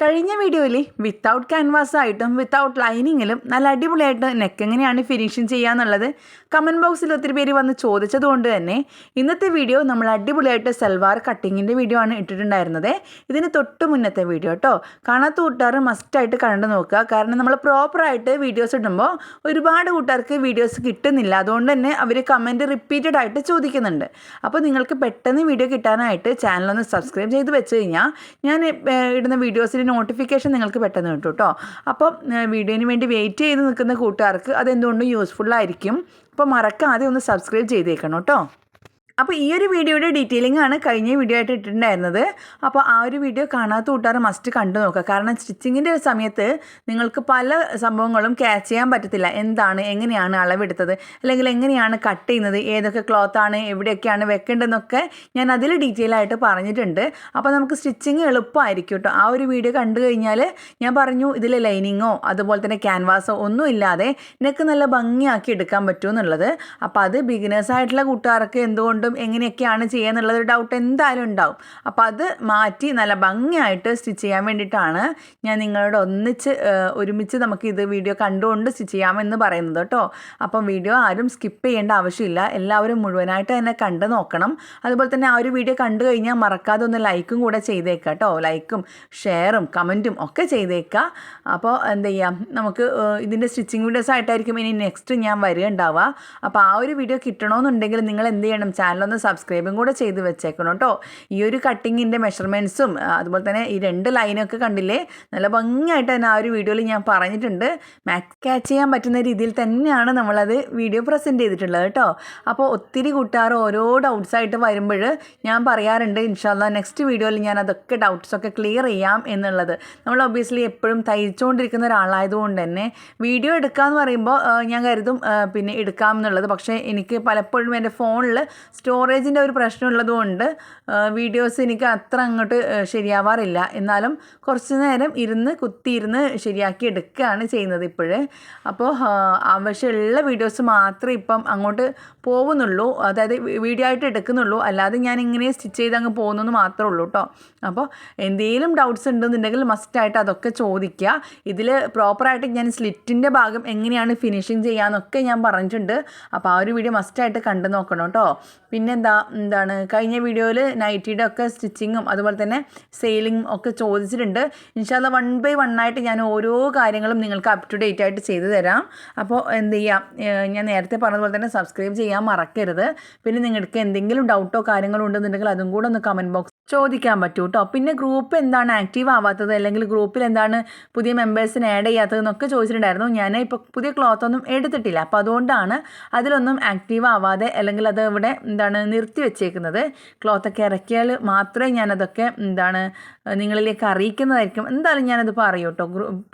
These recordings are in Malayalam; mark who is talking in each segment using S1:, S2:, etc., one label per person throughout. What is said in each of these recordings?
S1: കഴിഞ്ഞ വീഡിയോയിൽ വിത്തൗട്ട് ക്യാൻവാസ് ആയിട്ടും വിത്തൗട്ട് ലൈനിങ്ങിലും നല്ല അടിപൊളിയായിട്ട് നെക്ക് എങ്ങനെയാണ് ഫിനിഷിങ് ചെയ്യാന്നുള്ളത് കമന്റ് ബോക്സിൽ ഒത്തിരി പേര് വന്ന് ചോദിച്ചതുകൊണ്ട് തന്നെ ഇന്നത്തെ വീഡിയോ നമ്മൾ അടിപൊളിയായിട്ട് സൽവാർ കട്ടിങ്ങിന്റെ വീഡിയോ ആണ് ഇട്ടിട്ടുണ്ടായിരുന്നത്. ഇതിന് തൊട്ട് മുന്നത്തെ വീഡിയോ കേട്ടോ കാണാത്ത കൂട്ടുകാർ മസ്റ്റായിട്ട് കണ്ടു നോക്കുക. കാരണം നമ്മൾ പ്രോപ്പറായിട്ട് വീഡിയോസ് ഇടുമ്പോൾ ഒരുപാട് കൂട്ടുകാർക്ക് വീഡിയോസ് കിട്ടുന്നില്ല. അതുകൊണ്ട് തന്നെ അവർ കമന്റ് റിപ്പീറ്റഡ് ആയിട്ട് ചോദിക്കുന്നുണ്ട്. അപ്പോൾ നിങ്ങൾക്ക് പെട്ടെന്ന് വീഡിയോ കിട്ടാനായിട്ട് ചാനലൊന്ന് സബ്സ്ക്രൈബ് ചെയ്ത് വെച്ച് കഴിഞ്ഞാൽ ഞാൻ ഇടുന്ന വീഡിയോസിന് നോട്ടിഫിക്കേഷൻ നിങ്ങൾക്ക് പെട്ടെന്ന് കിട്ടും കേട്ടോ അപ്പോൾ വീഡിയോന് വേണ്ടി വെയിറ്റ് ചെയ്ത് നിൽക്കുന്ന കൂട്ടുകാർക്ക് അതെന്തുകൊണ്ടും യൂസ്ഫുള്ളായിരിക്കും അപ്പോൾ മറക്കാതെ ഒന്ന് സബ്സ്ക്രൈബ് ചെയ്തേക്കണം കേട്ടോ. അപ്പോൾ ഈ ഒരു വീഡിയോയുടെ ഡീറ്റെയിലിംഗ് ആണ് കഴിഞ്ഞ വീഡിയോ ആയിട്ട് ഇട്ടിട്ടുണ്ടായിരുന്നത്. അപ്പോൾ ആ ഒരു വീഡിയോ കാണാത്ത കൂട്ടുകാർ മസ്റ്റ് കണ്ടു നോക്കുക. കാരണം സ്റ്റിച്ചിങ്ങിന്റെ ഒരു സമയത്ത് നിങ്ങൾക്ക് പല സംഭവങ്ങളും ക്യാച്ച് ചെയ്യാൻ പറ്റത്തില്ല. എന്താണ് എങ്ങനെയാണ് അളവെടുത്തത് അല്ലെങ്കിൽ എങ്ങനെയാണ് കട്ട് ചെയ്യുന്നത് ഏതൊക്കെ ക്ലോത്താണ് എവിടെയൊക്കെയാണ് വെക്കേണ്ടതെന്നൊക്കെ ഞാൻ അതിൽ ഡീറ്റെയിൽ ആയിട്ട് പറഞ്ഞിട്ടുണ്ട്. അപ്പോൾ നമുക്ക് സ്റ്റിച്ചിങ് എളുപ്പമായിരിക്കും കേട്ടോ. ആ ഒരു വീഡിയോ കണ്ടു കഴിഞ്ഞാൽ ഞാൻ പറഞ്ഞു ഇതിൽ ലൈനിങ്ങോ അതുപോലെ തന്നെ ക്യാൻവാസോ ഒന്നും ഇല്ലാതെ നെക്ക് നല്ല ഭംഗിയാക്കി എടുക്കാൻ പറ്റുമെന്നുള്ളത് അപ്പോൾ അത് ബിഗിനേഴ്സ് ആയിട്ടുള്ള കൂട്ടുകാർക്ക് എന്തുകൊണ്ടും എങ്ങനെയൊക്കെയാണ് ചെയ്യുക എന്നുള്ളത് ഡൗട്ട് എന്തായാലും ഉണ്ടാവും. അപ്പോൾ അത് മാറ്റി നല്ല ഭംഗിയായിട്ട് സ്റ്റിച്ച് ചെയ്യാൻ വേണ്ടിയിട്ടാണ് ഞാൻ നിങ്ങളോട് ഒന്നിച്ച് ഒരുമിച്ച് നമുക്ക് ഇത് വീഡിയോ കണ്ടുകൊണ്ട് സ്റ്റിച്ച് ചെയ്യാമെന്ന് പറയുന്നത് കേട്ടോ. അപ്പം വീഡിയോ ആരും സ്കിപ്പ് ചെയ്യേണ്ട ആവശ്യമില്ല. എല്ലാവരും മുഴുവനായിട്ട് തന്നെ കണ്ടു നോക്കണം. അതുപോലെ തന്നെ ആ ഒരു വീഡിയോ കണ്ടു കഴിഞ്ഞാൽ മറക്കാതെ ഒന്ന് ലൈക്കും കൂടെ ചെയ്തേക്കുക കേട്ടോ. ലൈക്കും ഷെയറും കമന്റും ഒക്കെ ചെയ്തേക്കുക അപ്പോൾ എന്ത് ചെയ്യാം? നമുക്ക് ഇതിന്റെ സ്റ്റിച്ചിങ് വീഡിയോസ് ആയിട്ടായിരിക്കും ഇനി നെക്സ്റ്റ് ഞാൻ വരിക ഉണ്ടാവുക അപ്പോൾ ആ ഒരു വീഡിയോ കിട്ടണമെന്നുണ്ടെങ്കിൽ നിങ്ങൾ എന്ത് ചെയ്യണം? ചാനലൊന്ന് സബ്സ്ക്രൈബും കൂടെ ചെയ്ത് വെച്ചേക്കണം കേട്ടോ. ഈ ഒരു കട്ടിങ്ങിന്റെ മെഷർമെന്റ്സും അതുപോലെ തന്നെ ഈ രണ്ട് ലൈനൊക്കെ കണ്ടില്ലേ? നല്ല ഭംഗിയായിട്ട് തന്നെ ആ ഒരു വീഡിയോയിൽ ഞാൻ പറഞ്ഞിട്ടുണ്ട്. മാക്സ് ക്യാച്ച് ചെയ്യാൻ പറ്റുന്ന രീതിയിൽ തന്നെയാണ് നമ്മളത് വീഡിയോ പ്രസന്റ് ചെയ്തിട്ടുള്ളത് കേട്ടോ. അപ്പോൾ ഒത്തിരി കൂട്ടുകാർ ഓരോ ഡൗട്ട്സ് ആയിട്ട് വരുമ്പോൾ ഞാൻ പറയാറുണ്ട് ഇൻഷാല്ല നെക്സ്റ്റ് വീഡിയോയിൽ ഞാൻ അതൊക്കെ ഡൗട്ട്സൊക്കെ ക്ലിയർ ചെയ്യാം എന്നുള്ളത്. നമ്മൾ ഒബിയസ്ലി എപ്പോഴും തയ്ച്ചുകൊണ്ടിരിക്കുന്ന ഒരാളായതുകൊണ്ട് തന്നെ വീഡിയോ എടുക്കാമെന്ന് പറയുമ്പോൾ ഞാൻ കരുതും പിന്നെ എടുക്കാം എന്നുള്ളത്. പക്ഷേ എനിക്ക് പലപ്പോഴും എന്റെ ഫോണിൽ സ്റ്റോറേജിന്റെ ഒരു പ്രശ്നമുള്ളത് കൊണ്ട് വീഡിയോസ് എനിക്ക് അത്ര അങ്ങോട്ട് ശരിയാവാറില്ല. എന്നാലും കുറച്ച് നേരം ഇരുന്ന് കുത്തിയിരുന്ന് ശരിയാക്കി എടുക്കുകയാണ് ചെയ്യുന്നത് ഇപ്പോഴേ. അപ്പോൾ ആവശ്യമുള്ള വീഡിയോസ് മാത്രമേ ഇപ്പം അങ്ങോട്ട് പോകുന്നുള്ളൂ അതായത് വീഡിയോ ആയിട്ട് എടുക്കുന്നുള്ളൂ. അല്ലാതെ ഞാൻ ഇങ്ങനെ സ്റ്റിച്ച് ചെയ്ത് അങ്ങ് പോകുന്നെന്ന് മാത്രമേ ഉള്ളൂ കേട്ടോ അപ്പോൾ എന്തെങ്കിലും ഡൗട്ട്സ് ഉണ്ടെന്നുണ്ടെങ്കിൽ മസ്റ്റായിട്ട് അതൊക്കെ ചോദിക്കുക. ഇതിൽ പ്രോപ്പറായിട്ട് ഞാൻ സ്ലിറ്റിന്റെ ഭാഗം എങ്ങനെയാണ് ഫിനിഷിങ് ചെയ്യാമെന്നൊക്കെ ഞാൻ പറഞ്ഞിട്ടുണ്ട്. അപ്പോൾ ആ ഒരു വീഡിയോ മസ്റ്റായിട്ട് കണ്ടു നോക്കണം കേട്ടോ പിന്നെന്താ എന്താണ് കഴിഞ്ഞ വീഡിയോയിൽ നൈറ്റിയുടെ ഒക്കെ സ്റ്റിച്ചിങ്ങും അതുപോലെ തന്നെ സെയിലിങ്ങും ഒക്കെ ചോദിച്ചിട്ടുണ്ട്. ഇൻഷാല്ല വൺ ബൈ വൺ ആയിട്ട് ഞാൻ ഓരോ കാര്യങ്ങളും നിങ്ങൾക്ക് അപ് ടു ഡേറ്റ് ആയിട്ട് ചെയ്തു തരാം. അപ്പോൾ എന്ത് ചെയ്യാം? ഞാൻ നേരത്തെ പറഞ്ഞതുപോലെ തന്നെ സബ്സ്ക്രൈബ് ചെയ്യാൻ മറക്കരുത്. പിന്നെ നിങ്ങൾക്ക് എന്തെങ്കിലും ഡൗട്ടോ കാര്യങ്ങളോ ഉണ്ടെന്നുണ്ടെങ്കിൽ അതും കൂടെ ഒന്ന് കമന്റ് ബോക്സ് ചോദിക്കാൻ പറ്റൂ കേട്ടോ പിന്നെ ഗ്രൂപ്പ് എന്താണ് ആക്റ്റീവ് ആവാത്തത്? അല്ലെങ്കിൽ ഗ്രൂപ്പിൽ എന്താണ് പുതിയ മെമ്പേഴ്സിന് ആഡ് ചെയ്യാത്തത് എന്നൊക്കെ ചോദിച്ചിട്ടുണ്ടായിരുന്നു. ഞാൻ ഇപ്പോൾ പുതിയ ക്ലോത്ത് ഒന്നും എടുത്തിട്ടില്ല. അപ്പോൾ അതുകൊണ്ടാണ് അതിലൊന്നും ആക്റ്റീവ് ആവാതെ അല്ലെങ്കിൽ അത് ഇവിടെ എന്താണ് നിർത്തി വെച്ചേക്കുന്നത്. ക്ലോത്തൊക്കെ ഇറക്കിയാൽ മാത്രമേ ഞാനതൊക്കെ എന്താണ് നിങ്ങളിലേക്ക് അറിയിക്കുന്നതായിരിക്കും. എന്തായാലും ഞാനത് പറയും കേട്ടോ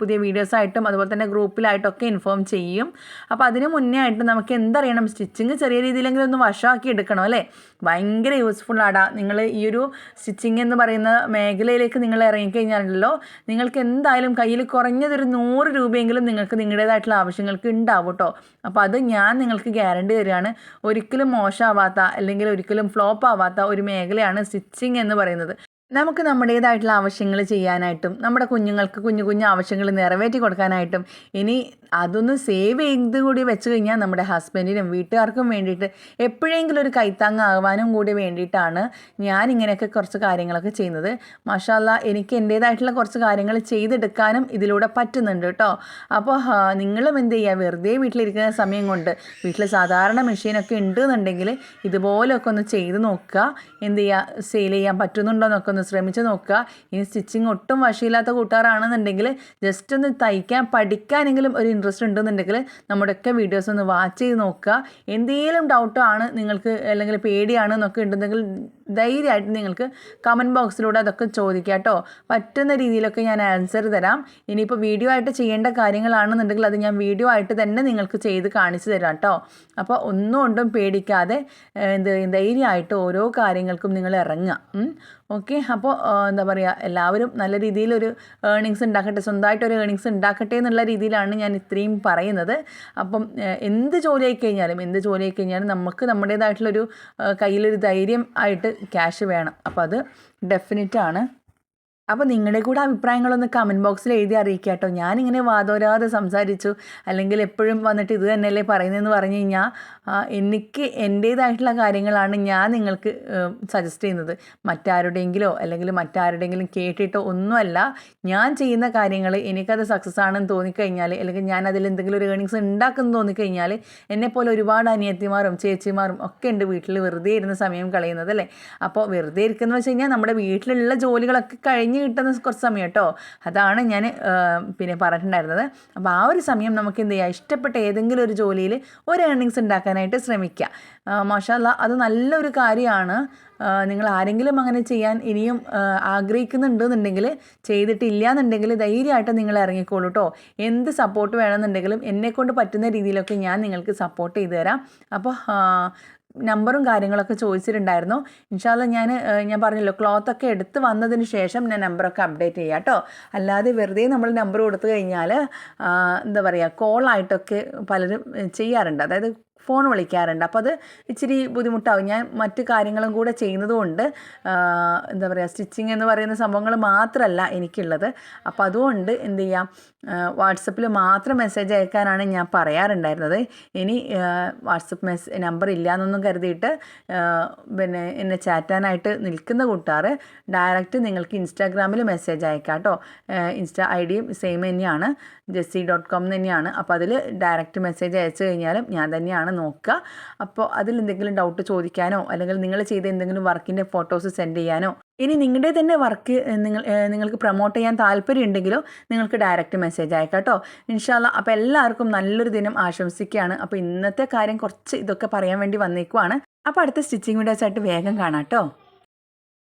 S1: പുതിയ വീഡിയോസായിട്ടും അതുപോലെ തന്നെ ഗ്രൂപ്പിലായിട്ടൊക്കെ ഇൻഫോം ചെയ്യും. അപ്പോൾ അതിന് മുന്നേ ആയിട്ട് നമുക്ക് എന്തറിയണം? സ്റ്റിച്ചിങ് ചെറിയ രീതിയിലെങ്കിലും ഒന്ന് വശമാക്കി എടുക്കണം അല്ലേ? ഭയങ്കര യൂസ്ഫുൾ ആടാ. നിങ്ങൾ ഈ ഒരു സ്റ്റിച്ചിങ് എന്ന് പറയുന്ന മേഖലയിലേക്ക് നിങ്ങൾ ഇറങ്ങിക്കഴിഞ്ഞാലല്ലോ നിങ്ങൾക്ക് എന്തായാലും കയ്യിൽ കുറഞ്ഞതൊരു നൂറ് രൂപയെങ്കിലും നിങ്ങൾക്ക് നിങ്ങളുടേതായിട്ടുള്ള ആവശ്യങ്ങൾക്ക് ഉണ്ടാവും കേട്ടോ അപ്പോൾ അത് ഞാൻ നിങ്ങൾക്ക് ഗ്യാരണ്ടി തരികയാണ്. ഒരിക്കലും മോശമാവാത്ത അല്ലെങ്കിൽ ഒരിക്കലും ഫ്ലോപ്പ് ആവാത്ത ഒരു മേഖലയാണ് സ്റ്റിച്ചിങ് എന്ന് പറയുന്നത്. നമുക്ക് നമ്മുടേതായിട്ടുള്ള ആവശ്യങ്ങൾ ചെയ്യാനായിട്ടും നമ്മുടെ കുഞ്ഞുങ്ങൾക്ക് കുഞ്ഞു കുഞ്ഞു ആവശ്യങ്ങൾ നിറവേറ്റി കൊടുക്കാനായിട്ടും ഇനി അതൊന്ന് സേവ് ചെയ്ത് കൂടി വെച്ച് കഴിഞ്ഞാൽ നമ്മുടെ ഹസ്ബൻഡിനും വീട്ടുകാർക്കും വേണ്ടിയിട്ട് എപ്പോഴെങ്കിലും ഒരു കൈത്താങ്ങാവാനും കൂടി വേണ്ടിയിട്ടാണ് ഞാൻ ഇങ്ങനെയൊക്കെ കുറച്ച് കാര്യങ്ങളൊക്കെ ചെയ്യുന്നത്. മാഷാല്ല എനിക്ക് എന്റേതായിട്ടുള്ള കുറച്ച് കാര്യങ്ങൾ ചെയ്തെടുക്കാനും ഇതിലൂടെ പറ്റുന്നുണ്ട് കേട്ടോ. അപ്പോൾ നിങ്ങളും എന്ത് ചെയ്യുക വെറുതെ വീട്ടിലിരിക്കുന്ന സമയം കൊണ്ട് വീട്ടിൽ സാധാരണ മെഷീനൊക്കെ ഉണ്ട് എന്നുണ്ടെങ്കിൽ ഇതുപോലെയൊക്കെ ഒന്ന് ചെയ്ത് നോക്കുക. എന്ത് ചെയ്യുക സെയിൽ ചെയ്യാൻ പറ്റുന്നുണ്ടോ എന്നൊക്കെ ഒന്ന് ശ്രമിച്ച് നോക്കുക. ഇനി സ്റ്റിച്ചിങ് ഒട്ടും വശമില്ലാത്ത കൂട്ടുകാരാണെന്നുണ്ടെങ്കിൽ ജസ്റ്റ് ഒന്ന് തയ്ക്കാൻ പഠിക്കാനെങ്കിലും ഒരു ഇൻട്രസ്റ്റ് ഉണ്ടെന്നുണ്ടെങ്കിൽ നമ്മുടെയൊക്കെ വീഡിയോസ് ഒന്ന് വാച്ച് ചെയ്ത് നോക്കുക. എന്തെങ്കിലും ആണ് നിങ്ങൾക്ക് അല്ലെങ്കിൽ പേടിയാണ് എന്നൊക്കെ ഉണ്ടെന്നെങ്കിൽ ധൈര്യമായിട്ട് നിങ്ങൾക്ക് കമന്റ് ബോക്സിലൂടെ അതൊക്കെ ചോദിക്കുക കേട്ടോ. പറ്റുന്ന രീതിയിലൊക്കെ ഞാൻ ആൻസർ തരാം. ഇനിയിപ്പോൾ വീഡിയോ ആയിട്ട് ചെയ്യേണ്ട കാര്യങ്ങളാണെന്നുണ്ടെങ്കിൽ അത് ഞാൻ വീഡിയോ ആയിട്ട് തന്നെ നിങ്ങൾക്ക് ചെയ്ത് കാണിച്ചു തരാം കേട്ടോ. അപ്പോൾ ഒന്നും കൊണ്ടും പേടിക്കാതെ എന്ത് ധൈര്യമായിട്ട് ഓരോ കാര്യങ്ങൾക്കും നിങ്ങൾ ഇറങ്ങുക. ഓക്കെ അപ്പോൾ എന്താ പറയുക എല്ലാവരും നല്ല രീതിയിലൊരു ഏണിങ്സ് ഉണ്ടാക്കട്ടെ സ്വന്തമായിട്ടൊരു ഏണിങ്സ് ഉണ്ടാക്കട്ടെ എന്നുള്ള രീതിയിലാണ് ഞാൻ ഇത്രയും പറയുന്നത്. അപ്പം എന്ത് ജോലിയായി കഴിഞ്ഞാലും എന്ത് ജോലിയായി കഴിഞ്ഞാലും നമുക്ക് നമ്മുടേതായിട്ടുള്ളൊരു കയ്യിലൊരു ധൈര്യം ആയിട്ട് ക്യാഷ് വേണം. അപ്പോൾ അത് ഡെഫിനറ്റ് ആണ് അപ്പോൾ നിങ്ങളുടെ കൂടെ അഭിപ്രായങ്ങളൊന്ന് കമന്റ് ബോക്സിൽ എഴുതി അറിയിക്കുക കേട്ടോ. ഞാനിങ്ങനെ വാദോരാതെ സംസാരിച്ചു. അല്ലെങ്കിൽ എപ്പോഴും വന്നിട്ട് ഇത് തന്നെയല്ലേ പറയുന്നതെന്ന് പറഞ്ഞു കഴിഞ്ഞാൽ എനിക്ക് എന്റേതായിട്ടുള്ള കാര്യങ്ങളാണ് ഞാൻ നിങ്ങൾക്ക് സജസ്റ്റ് ചെയ്യുന്നത്. മറ്റാരുടെയെങ്കിലോ അല്ലെങ്കിൽ മറ്റാരുടെയെങ്കിലും കേട്ടിട്ടോ ഒന്നുമല്ല. ഞാൻ ചെയ്യുന്ന കാര്യങ്ങൾ എനിക്കത് സക്സസ് ആണെന്ന് തോന്നിക്കഴിഞ്ഞാൽ അല്ലെങ്കിൽ ഞാൻ അതിൽ എന്തെങ്കിലും ഒരു ഏണിങ്സ് ഉണ്ടാക്കുന്നു തോന്നിക്കഴിഞ്ഞാൽ എന്നെപ്പോലെ ഒരുപാട് അനിയത്തിമാരും ചേച്ചിമാരും ഒക്കെ ഉണ്ട് വീട്ടിൽ വെറുതെ ഇരുന്ന് സമയം കളയുന്നത് അല്ലേ? അപ്പോൾ വെറുതെ ഇരിക്കുന്നത് വെച്ച് കഴിഞ്ഞാൽ നമ്മുടെ വീട്ടിലുള്ള ജോലികളൊക്കെ കഴിഞ്ഞ് കിട്ടുന്ന കുറച്ച് സമയം കേട്ടോ. അതാണ് ഞാൻ പിന്നെ പറഞ്ഞിട്ടുണ്ടായിരുന്നത്. അപ്പോൾ ആ ഒരു സമയം നമുക്ക് എന്ത് ചെയ്യാം? ഇഷ്ടപ്പെട്ട ഏതെങ്കിലും ഒരു ജോലിയിൽ ഒരു ഏർണിങ്സ് ഉണ്ടാക്കാനായിട്ട് ശ്രമിക്കുക മാഷാല്ല അത് നല്ലൊരു കാര്യമാണ്. നിങ്ങൾ ആരെങ്കിലും അങ്ങനെ ചെയ്യാൻ ഇനിയും ആഗ്രഹിക്കുന്നുണ്ടെന്നുണ്ടെങ്കിൽ ചെയ്തിട്ടില്ല എന്നുണ്ടെങ്കിൽ ധൈര്യമായിട്ട് നിങ്ങൾ ഇറങ്ങിക്കോളൂ കേട്ടോ. എന്ത് സപ്പോർട്ട് വേണമെന്നുണ്ടെങ്കിലും എന്നെക്കൊണ്ട് പറ്റുന്ന രീതിയിലൊക്കെ ഞാൻ നിങ്ങൾക്ക് സപ്പോർട്ട് ചെയ്തു തരാം. അപ്പോൾ നമ്പറും കാര്യങ്ങളൊക്കെ ചോദിച്ചിട്ടുണ്ടായിരുന്നു. ഇൻഷാല്ല ഞാൻ ഞാൻ പറഞ്ഞല്ലോ ക്ലോത്ത് ഒക്കെ എടുത്ത് വന്നതിന് ശേഷം ഞാൻ നമ്പറൊക്കെ അപ്ഡേറ്റ് ചെയ്യാം കേട്ടോ അല്ലാതെ വെറുതെ നമ്മൾ നമ്പർ കൊടുത്തു കഴിഞ്ഞാൽ എന്താ പറയുക കോളായിട്ടൊക്കെ പലരും ചെയ്യാറുണ്ട്. അതായത് ഫോൺ വിളിക്കാറുണ്ട്. അപ്പോൾ അത് ഇച്ചിരി ബുദ്ധിമുട്ടാവും. ഞാൻ മറ്റു കാര്യങ്ങളും കൂടെ ചെയ്യുന്നതുകൊണ്ട് എന്താ പറയുക സ്റ്റിച്ചിങ് എന്ന് പറയുന്ന സംഭവങ്ങൾ മാത്രമല്ല എനിക്കുള്ളത്. അപ്പോൾ അതുകൊണ്ട് എന്ത് ചെയ്യാം? വാട്സപ്പിൽ മാത്രം മെസ്സേജ് അയക്കാനാണ് ഞാൻ പറയാറുണ്ടായിരുന്നത്. ഇനി വാട്സപ്പ് മെസ് നമ്പർ ഇല്ലയെന്നൊന്നും കരുതിയിട്ട് പിന്നെ എന്നെ ചാറ്റാനായിട്ട് നിൽക്കുന്ന കൂട്ടുകാർ ഡയറക്റ്റ് നിങ്ങൾക്ക് ഇൻസ്റ്റാഗ്രാമിൽ മെസ്സേജ് അയക്കാം കേട്ടോ. ഇൻസ്റ്റാ ഐ ഡിയും സെയിം തന്നെയാണ്. ജെസ്സി ഡോട്ട് കോം തന്നെയാണ്. അപ്പോൾ അതിൽ ഡയറക്റ്റ് മെസ്സേജ് അയച്ചു കഴിഞ്ഞാലും ഞാൻ തന്നെയാണ് നോക്കുക. അപ്പോൾ അതിൽ എന്തെങ്കിലും ഡൗട്ട് ചോദിക്കാനോ അല്ലെങ്കിൽ നിങ്ങൾ ചെയ്ത എന്തെങ്കിലും വർക്കിന്റെ ഫോട്ടോസ് സെൻഡ് ചെയ്യാനോ ഇനി നിങ്ങളുടെ തന്നെ വർക്ക് നിങ്ങൾ നിങ്ങൾക്ക് പ്രൊമോട്ട് ചെയ്യാൻ താല്പര്യം ഉണ്ടെങ്കിലോ നിങ്ങൾക്ക് ഡയറക്റ്റ് മെസ്സേജ് അയക്കാം കേട്ടോ ഇൻഷാല്ല അപ്പോൾ എല്ലാവർക്കും നല്ലൊരു ദിനം ആശംസിക്കുകയാണ്. അപ്പോൾ ഇന്നത്തെ കാര്യം കുറച്ച് ഇതൊക്കെ പറയാൻ വേണ്ടി വന്നേക്കുവാണ്. അപ്പോൾ അടുത്ത സ്റ്റിച്ചിങ് വീഡിയോസ് ആയിട്ട് വേഗം കാണാം കേട്ടോ